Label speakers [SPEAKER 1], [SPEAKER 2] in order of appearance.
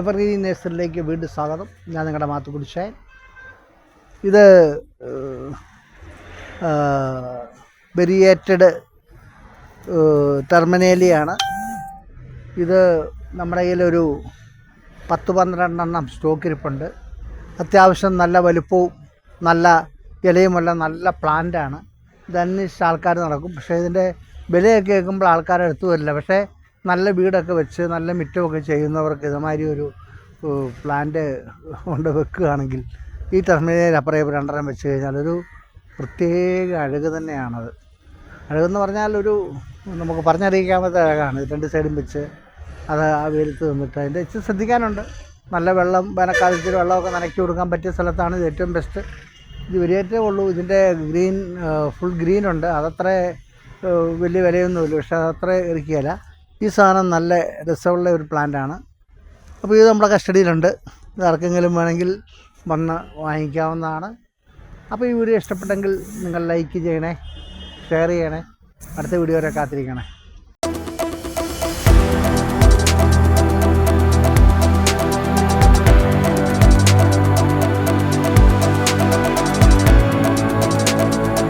[SPEAKER 1] Evergreen നേഴ്സറിലേക്ക് വീണ്ടും സ്വാഗതം. ഞാൻ നിങ്ങളുടെ മാത്തു കുടിച്ചായൻ ഇത് വെരിയേറ്റഡ് ടെർമിനേലിയാണ് ഇത് നമ്മുടെ കയ്യിലൊരു പത്ത് പന്ത്രണ്ടെണ്ണം സ്റ്റോക്ക് ഇരിപ്പുണ്ട്. അത്യാവശ്യം നല്ല വലുപ്പവും നല്ല ഇലയുമുള്ള നല്ല പ്ലാന്റാണ്. ഇത് അന്വേഷിച്ച് ആൾക്കാർ നടക്കും. പക്ഷേ ഇതിന്റെ വിലയൊക്കെ കേൾക്കുമ്പോൾ ആൾക്കാർ എടുത്തു വരില്ല. പക്ഷേ നല്ല വീടൊക്കെ വെച്ച് നല്ല മിറ്റമൊക്കെ ചെയ്യുന്നവർക്ക് ഇതുമാതിരി ഒരു പ്ലാന്റ് കൊണ്ട് വെക്കുകയാണെങ്കിൽ ഈ ടെർമിനൽ അപ്പുറം രണ്ടെണ്ണം വെച്ച് കഴിഞ്ഞാൽ ഒരു പ്രത്യേക അഴക് തന്നെയാണത്. അഴകെന്ന് പറഞ്ഞാൽ ഒരു നമുക്ക് പറഞ്ഞറിയിക്കാമത്തെ അഴകാണ്. രണ്ട് സൈഡും വെച്ച് അത് ആ വെയിലത്ത് നിന്നിട്ട് അതിന്റെ ഇച്ചിരി ശ്രദ്ധിക്കാനുണ്ട്. നല്ല വെള്ളം വേനൽക്കാലത്തിൽ വെള്ളമൊക്കെ നനക്കി കൊടുക്കാൻ പറ്റിയ സ്ഥലത്താണ് ഇത് ഏറ്റവും ബെസ്റ്റ് ഇത് വലിയേറ്റേ ഉള്ളൂ. ഇതിന്റെ ഗ്രീൻ ഫുൾ ഗ്രീനുണ്ട് അതത്ര വലിയ വിലയൊന്നുമില്ല. പക്ഷേ അതത്ര ഇരിക്കുകയില്ല ഈ സാധനം നല്ല രസമുള്ള ഒരു പ്ലാന്റാണ്. അപ്പോൾ ഇത് നമ്മുടെ കസ്റ്റഡിയിലുണ്ട്. ഇത് ആർക്കെങ്കിലും വേണമെങ്കിൽ വന്ന് വാങ്ങിക്കാവുന്നതാണ്. അപ്പോൾ ഈ വീഡിയോ ഇഷ്ടപ്പെട്ടെങ്കിൽ നിങ്ങൾ ലൈക്ക് ചെയ്യണേ ഷെയർ ചെയ്യണേ. അടുത്ത വീഡിയോ വരെ കാത്തിരിക്കണേ.